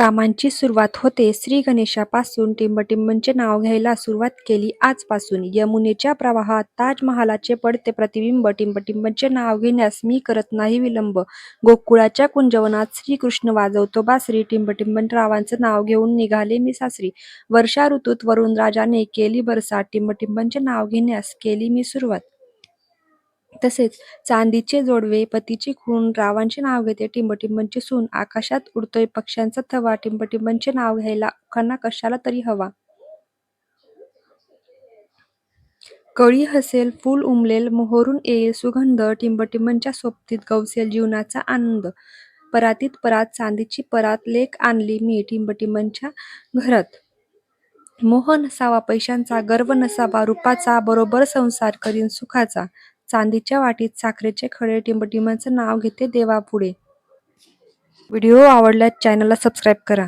कामांची सुरुवात होते. श्री गणेशापासून टिंबटिंबचे नाव घ्यायला सुरुवात केली. आजपासून यमुनेच्या प्रवाहात ताजमहालाचे पडते प्रतिबिंब. टिंबटिंबचे नाव घेण्यास मी करत नाही विलंब. गोकुळाच्या कुंजवनात श्रीकृष्ण वाजवतो बासरी. टिंबटिंबनरावांचं नाव घेऊन निघाले मी सासरी. वर्षा ऋतूत वरुण राजाने केली बरसात. टिंबटिंबनचे नाव घेण्यास केली मी सुरुवात. तसेच चांदीचे जोडवे पतीची खून रावांचे नाव घेते टिंबटिंबांची सून आकाशात उडतोय पक्ष्यांचा थवा टिंबटिंबांचे नाव घ्यायला उखाणा कशाला तरी हवा. कळी हसेल फूल उमलेल मोहरून येईल सुगंध टिंबटिंबांच्या सोबतीत गवसेल जीवनाचा आनंद. परातीत परात चांदीची परात लेख आणली मी टिंबटिंबांच्या घरात. मोह नसावा पैशांचा गर्व नसावा रूपाचा बरोबर संसार करीन सुखाचा. चांदीच्या वाटीत साखरेचे खडे टिंबटिंबाचं नाव घेते देवापुढे. व्हिडिओ आवडल्यास चॅनलला सबस्क्राईब करा.